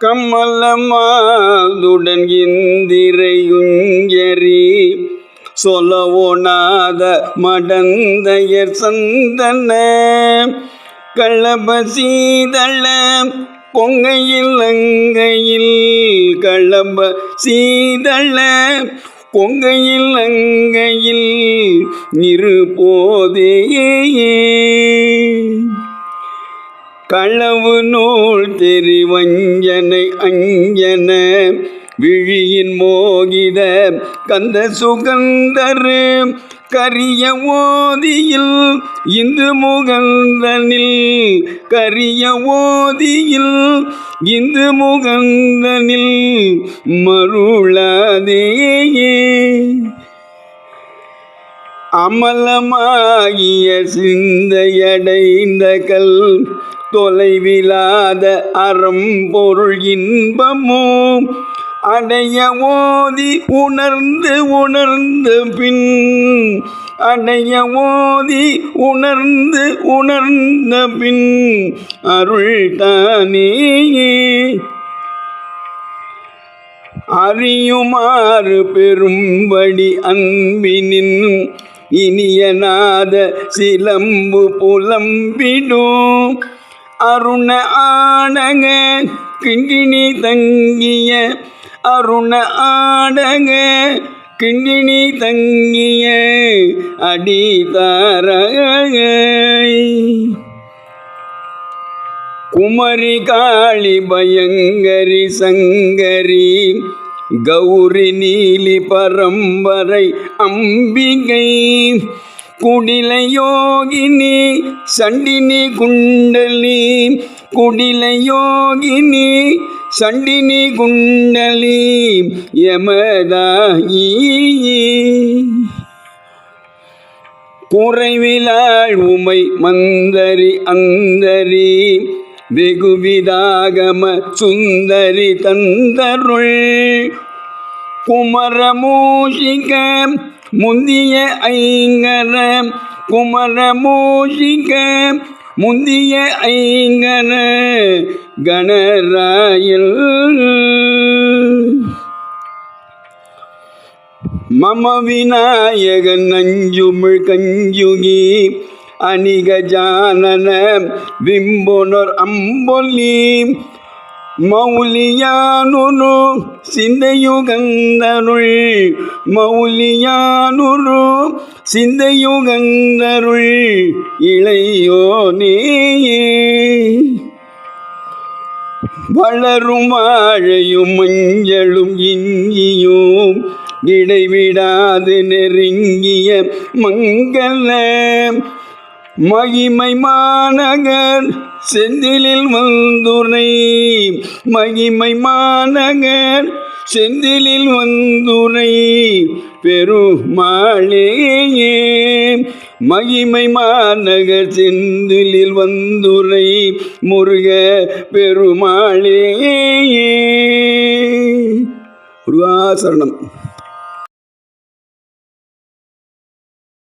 கமலமாதுடன் இந்திரையுஞ்சரி. சொலவோனாத மடந்தையர் சந்தன. களப சீதள பொங்கையில் அங்கையில் களப சீதள கொங்கையில் அங்கையில் இருபோதேயே களவு நூல் தெரிவஞ்சனை அஞ்சன விழியின் மோகித கந்த சுகந்தரு கரிய ஓதியில் இந்து முகந்தனில் கரிய ஓதியில் இந்து முகந்தனில் மருளாதேயே. அமலமாகிய சிந்தையடைந்த கல் தொலைவிலாத அறம் பொருள் இன்பமோ? அடைய ஓதி உணர்ந்து உணர்ந்து பின் அடைய ஓதி உணர்ந்து உணர்ந்த பின் அருள் தானே? அறியுமாறு பெரும்படி அன்பினின் இனியநாத சிலம்பு புலம்பிடும் அருண ஆடக கிண்டினி தங்கிய. அருண ஆடக கிண்டினி தங்கிய. அடிதாரகை குமரி காளி பயங்கரி சங்கரி கௌரி நீலி பரம்பரை அம்பிகை. குடிலயோகினி சண்டினி குண்டலி. குடிலயோகினி சண்டினி குண்டலி யமதாயி குறைவிலாள் உமை மந்தரி அந்தரி வெகுவிதாகம சுந்தரி தந்தருள். குமரமூஷிக முந்திய ஐங்கர குமர குமரமூஷிக முந்திய ஐங்கர கணராயல். மம விநாயகன் நஞ்சுமிழ் கஞ்சுகி அணிகஜானன விம்புனர் விம்புனொர் அம்பொல்லி. மௌலியானுரு சிந்தையுகந்தருள் மௌலியானுரு சிந்தையுகந்தருள் இளையோனே வளரும் வாழையும் மஞ்சளும் இஞ்சியும் இடைவிடாது நெருங்கிய மங்கள. மகிமை மாநகர் செந்திலில் வந்துரை மகிமை மாநகர். செந்திலில் வந்துரை பெருமாளேயே. மகிமை மாநகர் செந்திலில் வந்துரை முருக பெருமாளேயே. முருகாசரணம்